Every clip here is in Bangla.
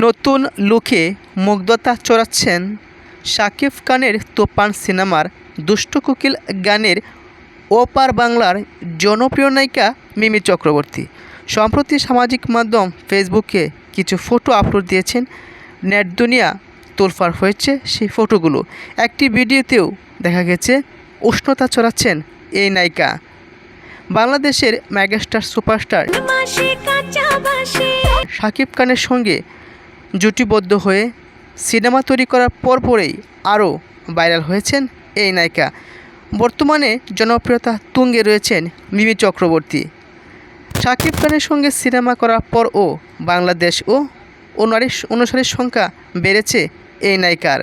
নতুন লুকে মুগ্ধতা চড়াচ্ছেন শাকিব খানের তোপান সিনেমার দুষ্ট কোকিল গানের ওপার বাংলার জনপ্রিয় নায়িকা মিমি চক্রবর্তী। সম্প্রতি সামাজিক মাধ্যম ফেসবুকে কিছু ফটো আপলোড দিয়েছেন। নেট দুনিয়া তোলফার হয়েছে সেই ফটোগুলো। একটি ভিডিওতেও দেখা গেছে উষ্ণতা চড়াচ্ছেন এই নায়িকা। বাংলাদেশের মেগাস্টার সুপারস্টার শাকিব খানের সঙ্গে জুটিবদ্ধ হয়ে সিনেমা তৈরি করার পরপরেই আরও ভাইরাল হয়েছেন এই নায়িকা। বর্তমানে জনপ্রিয়তা তুঙ্গে রয়েছেন মিমি চক্রবর্তী। শাকিব খানের সঙ্গে সিনেমা করার পরও বাংলাদেশ ও অনুসারী অনুসারীর সংখ্যা বেড়েছে এই নায়িকার।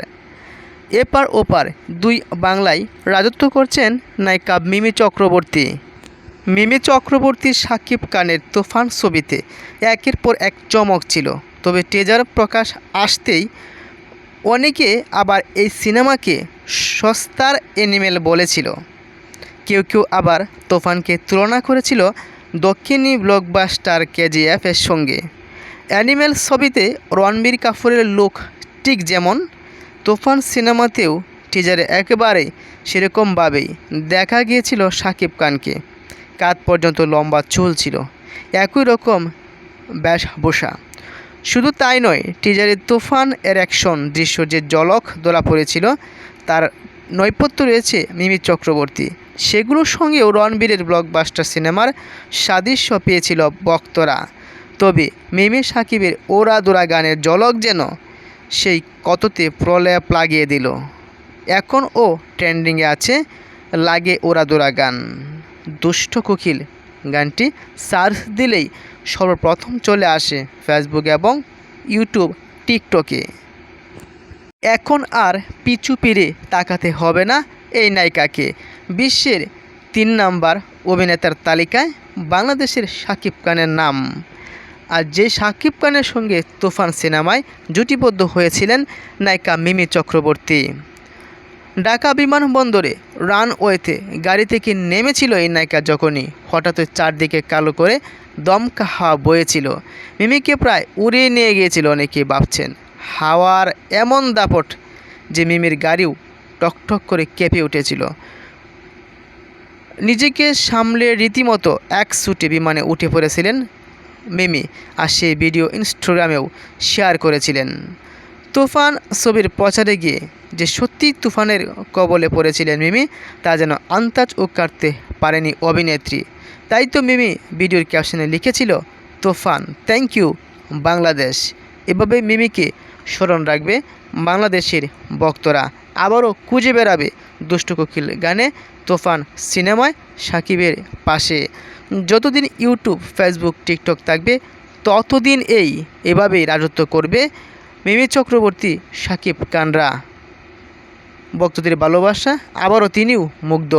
এপার ওপার দুই বাংলায় রাজত্ব করছেন নায়িকা মিমি চক্রবর্তী। মিমি চক্রবর্তী সাকিব খানের তুফান ছবিতে একের পর এক চমক ছিল। তবে টেজার প্রকাশ আসতেই অনেকে আবার এই সিনেমাকে সস্তার এনিমেল বলেছিল। কেউ কেউ আবার তোফানকে তুলনা করেছিল দক্ষিণী ব্লকবাস্টার কেজিএফ এর সঙ্গে। অ্যানিমেল ছবিতে রণবীর কাপুরের লুক ঠিক যেমন, তোফান সিনেমাতেও টিজারে একেবারে সেরকমভাবেই দেখা গিয়েছিল সাকিব খানকে। কাত পর্যন্ত লম্বা চুল ছিল, একই রকম বেশভূষা। শুধু তাই নয় টিজারে তুফান এর অ্যাকশন দৃশ্য যে জলক দোলা পড়েছিল। তার নৈপথ্য রয়েছে মিমি চক্রবর্তী। সেগুলোর সঙ্গেও রণবীরের ব্লকবাস্টার সিনেমার সাদৃশ্য পেয়েছিল বক্তরা তবে মিমি সাকিবের ওরা দোরা গানের জলক যেন সেই কততে প্রলেপ লাগিয়ে দিল। এখন ও ট্রেন্ডিংয়ে আছে লাগে ওরা দোরা গান। দুষ্ট কোকিল গানটি সার্চ দিলেই সর্বপ্রথম চলে আসে ফেসবুক এবং ইউটিউব টিকটকে এখন আর পিছু পিড়ে তাকাতে হবে না এই নায়িকাকে। বিশ্বের তিন নাম্বার অভিনেতার তালিকায় বাংলাদেশের শাকিব খানের নাম। আর যে শাকিব খানের সঙ্গে তুফান সিনেমায় জুটিবদ্ধ হয়েছিলেন নায়িকা মিমি চক্রবর্তী। ঢাকা বিমানবন্দরে রানওয়েতে গাড়ি থেকে নেমেছিল এই নায়িকা যখনই। হঠাৎ চারদিকে কালো করে দমকা হাওয়া বয়েছিল। মিমিকে প্রায় উড়িয়ে নিয়ে গিয়েছিল অনেকে ভাবছেন, হাওয়ার এমন দাপট যে মিমির গাড়িও টকটক করে কেঁপে উঠেছিল। নিজেকে সামলে রীতিমতো এক সুটে বিমানে উঠে পড়েছিলেন মিমি আর সেই ভিডিও ইনস্টাগ্রামেও শেয়ার করেছিলেন। তুফান ছবির প্রচারে গিয়ে যে সত্যি তুফানের কবলে পড়েছিলেন মিমি, তা যেন আন্তাজ ও কাটতে পারেনি অভিনেত্রী। তাই তো মিমি ভিডিওর ক্যাপশনে লিখেছিল, তুফান থ্যাংক ইউ বাংলাদেশ। এভাবে মিমিকে স্মরণ রাখবে বাংলাদেশের ভক্তরা। আবারও খুঁজে বেড়াবে দুষ্ট কোকিল গানে তুফান সিনেমায় সাকিবের পাশে। যতদিন ইউটিউব, ফেসবুক, টিকটক থাকবে, ততদিন এই এভাবেই রাজত্ব করবে মিমি চক্রবর্তী, সাকিব কানরা ভক্তদের ভালোবাসা আবারও তিনিও মুগ্ধ।